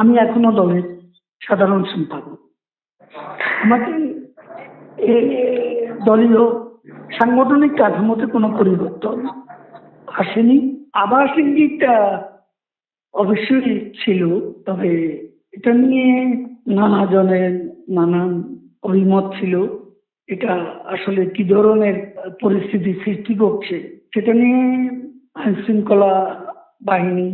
আমি এখনও দলের সাধারণ সম্পাদক। আমাকে দলীয় সাংগঠনিক কাঠামোতে কোনো পরিবর্তন আসেনি। আবাস ইঙ্গিকটা অবশ্যই ছিল, তবে এটা নিয়ে নানা জনের নানান অভিমত ছিল। এটা আসলে কি ধরনের পরিস্থিতি সৃষ্টি করছে, সেটা নিয়ে আইন শৃঙ্খলা বাহিনী,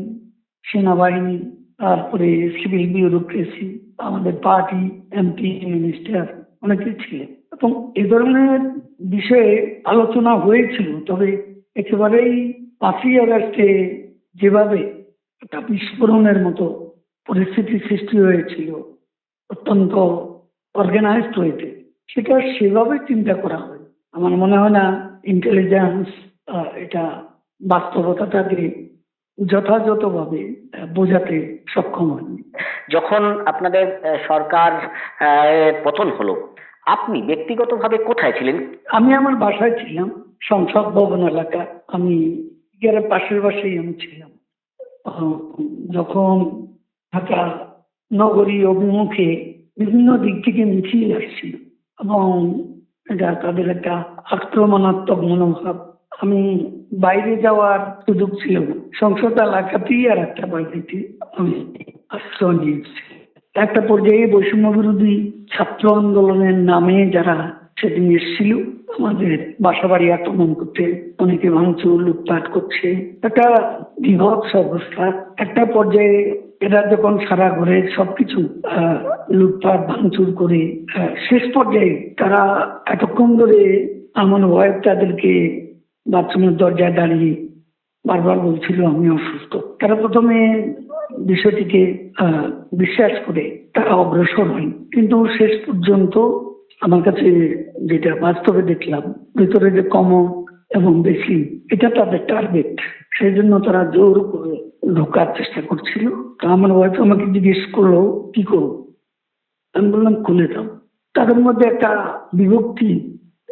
সেনাবাহিনী তারপরে সিভিল বিউরোক্রেসি আমাদের পার্টি এমপি মিনিস্টার অনেকে ছিলেন। এবং এ ধরনের বিষয়ে আলোচনা হয়েছিল, তবে একেবারেই পাঁচই আগস্টে যেভাবে একটা বিস্ফোরণের মতো পরিস্থিতি সৃষ্টি হয়েছিল, অত্যন্ত অর্গানাইজড ওয়েতে সেটা সেভাবে চিন্তা করা হয়। আমার মনে হয় না ইন্টেলিজেন্স এটা বাস্তবতাটাকে যথাযথভাবে বোঝাতে সক্ষম হয়নি যখন আপনাদের সরকার পতন হলো আপনি ব্যক্তিগতভাবে কোথায় ছিলেন? আমি আমার বাসায় ছিলাম সংসদ ভবন এলাকা। আমি পাশের বাসায় আমি ছিলাম। যখন ঢাকা নগরী অভিমুখে বিভিন্ন দিক থেকে মিছিল আসছিল এবং এটা তাদের একটা আক্রমণাত্মক মনোভাব আমি বাইরে যাওয়ার সুযোগ ছিল না। সংসদ এলাকাতেই আর একটা বাড়িতে আমি আশ্রয় নিয়েছি। একটা পর্যায়ে বৈষম্য বিরোধী ছাত্র আন্দোলনের নামে যারা সেদিন এসেছিল, আমাদের বাসা বাড়ি আক্রমণ করতে অনেকে ভাঙচুর, লুটপাট করছে। একটা বিভৎস অবস্থা একটা পর্যায়ে এরা যখন সারা ঘরে সবকিছু লুটপাট, ভাঙচুর করে শেষ পর্যায়ে তারা এতক্ষণ ধরে আমার ওয়াইফ তাদেরকে বাথরুমের দরজায় দাঁড়িয়ে বারবার বলছিল, আমি অসুস্থ। তারা প্রথমে বিষয়টিকে বিশ্বাস করে তারা অগ্রসর হয়। কিন্তু শেষ পর্যন্ত আমার কাছে যেটা বাস্তবে দেখলাম, ভিতরে যে কমন এবং বেশি এটা তাদের টার্গেট সেই জন্য তারা জোর করে ঢোকার চেষ্টা করছিল। তো আমার ওয়াইফ আমাকে জিজ্ঞেস করল, কি করব? আমি বললাম, খুলে দাও। তাদের মধ্যে একটা বিভক্তি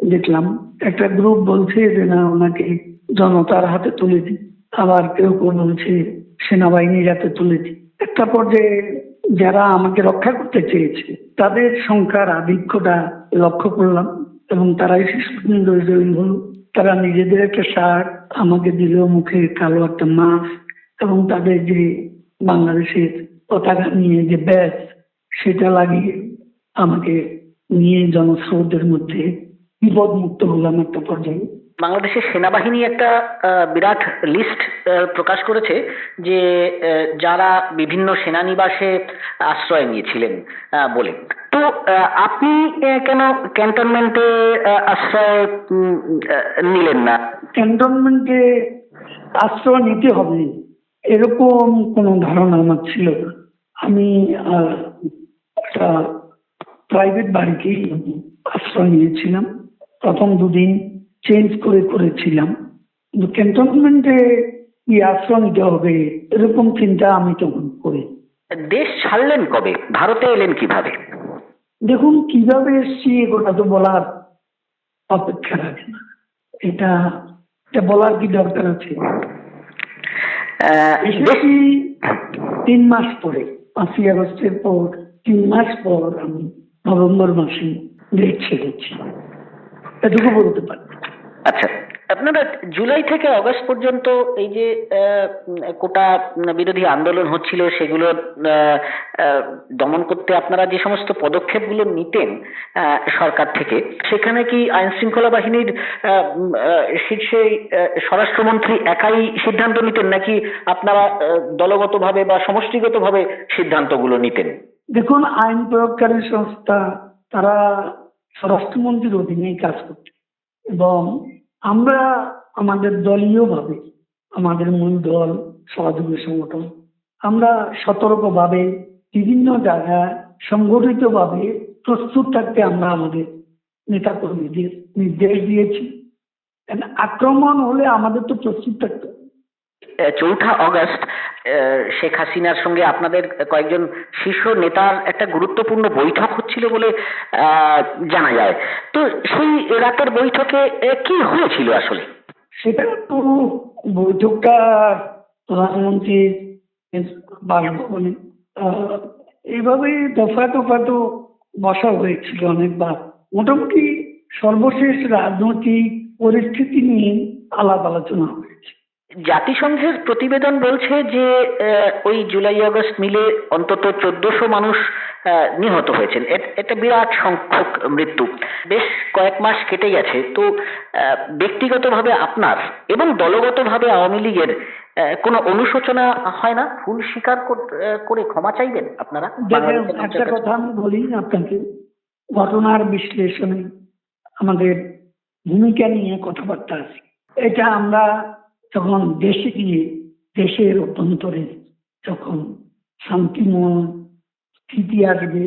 দেখলাম, একটা গ্রুপ বলছে যে, না, ওনাকে জনতার হাতে তুলে দিই আবার কেউ কেউ বলছে সেনাবাহিনীর হাতে তুলে দিই একটা পর্যায়ে যারা আমাকে রক্ষা করতে চেয়েছে, তাদের সংখ্যার আধিক্যটা লক্ষ্য করলাম এবং তারাই শেষ পর্যন্ত জয়ী হলো। তারা নিজেদের একটা শার্ট, আমাকে দিল মুখে কালো একটা মাস্ক এবং তাদের যে বাংলাদেশের পতাকা নিয়ে যে ব্যাস সেটা লাগিয়ে আমাকে নিয়ে জনস্রোতের মধ্যে বিপদমুক্ত হলাম একটা পর্যায়ে। বাংলাদেশের সেনাবাহিনী একটা বিরাট লিস্ট প্রকাশ করেছে যে যারা বিভিন্ন সেনানিবাসে আশ্রয় নিয়েছিলেন বলে। তো আপনি কেন ক্যান্টনমেন্টে আশ্রয় নিলেন না? ক্যান্টনমেন্টে আশ্রয় নিতে হবে এরকম কোনো ধারণা আমার ছিল আমি একটা প্রাইভেট বাড়িতেই আশ্রয় নিয়েছিলাম। প্রথম দুদিন চেঞ্জ করে করেছিলাম। কিন্তু ক্যান্টনমেন্টে কি আশ্রয় নিতে হবে এরকম চিন্তা আমি তখন করি। দেশ ছাড়লেন কবে? ভারতে এলেন কীভাবে? দেখুন কীভাবে এসছি ওটা তো বলার অপেক্ষা রাখে না। এটা এটা বলার কি দরকার আছে? এসেছি তিন মাস পরে পাঁচই আগস্টের পর তিন মাস পর আমি নভেম্বর মাসে ডেট ছেড়েছি। এটুকু বলতে পারি। আচ্ছা আপনারা জুলাই থেকে অগস্ট পর্যন্ত এই যে কোটা বিরোধী আন্দোলন হচ্ছিল সেগুলো দমন করতে আপনারা যে সমস্ত পদক্ষেপগুলো নিতেন সরকার থেকে সেখানে কি আইন শৃঙ্খলা বাহিনীর শীর্ষে স্বরাষ্ট্রমন্ত্রী একাই সিদ্ধান্ত নিতেন নাকি আপনারা দলগতভাবে বা সমষ্টিগতভাবে সিদ্ধান্তগুলো নিতেন? দেখুন আইন প্রয়োগকারী সংস্থা তারা স্বরাষ্ট্রমন্ত্রীর অধীনেই কাজ করতে এবং আমরা আমাদের দলীয়ভাবে, আমাদের মূল দল, সহযোগী সংগঠন, আমরা সতর্কভাবে বিভিন্ন জায়গায় সংগঠিতভাবে প্রস্তুত থাকতে আমরা আমাদের নেতাকর্মীদের নির্দেশ দিয়েছি। আক্রমণ হলে আমাদের তো প্রস্তুত থাকতে চৌঠা অগস্ট শেখ হাসিনার সঙ্গে আপনাদের কয়েকজন শীর্ষ নেতার একটা গুরুত্বপূর্ণ বৈঠক হচ্ছিল বলে জানা যায়। তো সেই রাতের বৈঠকে কি হয়েছিল আসলে? সেটা তো বৈঠকটা প্রধানমন্ত্রীর বাসভবনে এইভাবেই দফা দফা তো বসা হয়েছিল অনেকবার। মোটামুটি সর্বশেষ রাজনৈতিক পরিস্থিতি নিয়ে আলাপ আলোচনা হয়েছে। জাতিসংঘের প্রতিবেদন বলছে যে ওই জুলাই আগস্ট মিলে অন্তত চোদ্দশো মানুষ নিহত হয়েছেন। এটা বিরাট সংখ্যক মৃত্যু। বেশ কয়েক মাস কেটে গেছে। তো ব্যক্তিগতভাবে আপনার এবং দলগতভাবে আওয়ামী লীগের কোনো অনুশোচনা হয় না? ভুল স্বীকার করে ক্ষমা চাইবেন আপনারা? একটা কথা আমি বলি আপনাকে। ঘটনার বিশ্লেষণে আমাদের ভূমিকা নিয়ে কথাবার্তা আছে। এটা আমরা যখন দেশে গিয়ে দেশের অভ্যন্তরে যখন শান্তিময় স্থিতি আসবে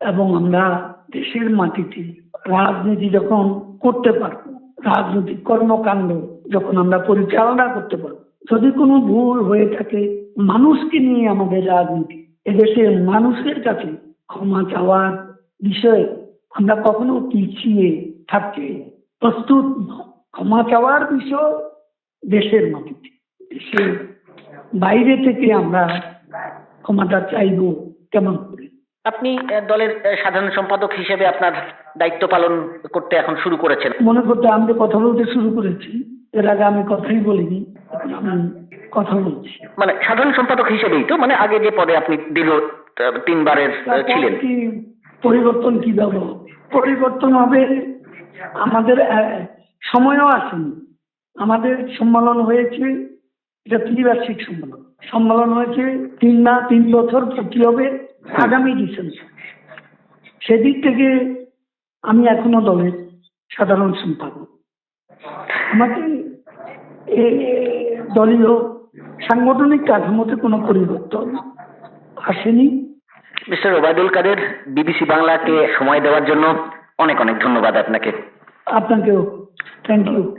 এবং আমরা দেশের মাটিতে রাজনীতি যখন করতে পারব, রাজনৈতিক কর্মকাণ্ড যখন আমরা পরিচালনা করতে পারব, যদি কোনো ভুল হয়ে থাকে, মানুষকে নিয়ে আমাদের রাজনীতি, এদেশের মানুষের কাছে ক্ষমা চাওয়ার বিষয়ে আমরা কখনো পিছিয়ে থাকতে প্রস্তুত ক্ষমা চাওয়ার বিষয় দেশের মাটিতে। দেশের বাইরে থেকে আমরা ক্ষমাটা চাইব কেমন করে? আপনি দলের সাধারণ সম্পাদক হিসেবে আপনার দায়িত্ব পালন করতে এখন শুরু করেছেন। মনে করতে আমি কথা বলতে শুরু করেছি এর আগে আমি কথাই বলিনি কথা বলছি। মানে সাধারণ সম্পাদক হিসেবেই তো? মানে আগে যে পদে আপনি দীর্ঘ তিনবারের ছিলেন। কি পরিবর্তন কি হবে? পরিবর্তন হবে আমাদের সময়ও আসেনি। আমাদের সম্মেলন হয়েছে এটা ত্রিবার্ষিক সম্মেলন। সম্মেলন হয়েছে তিন না তিন বছর কি হবে আগামী ডিসেম্বর। সেদিক থেকে আমি এখনও দলের সাধারণ সম্পাদক। আমাকে দলীয় সাংগঠনিক কাঠামোতে কোনো পরিবর্তন আসেনি। মিস্টার ওবায়দুল কাদের বিবিসি বাংলাকে সময় দেওয়ার জন্য অনেক অনেক ধন্যবাদ আপনাকে। আপনাকেও। Thank you.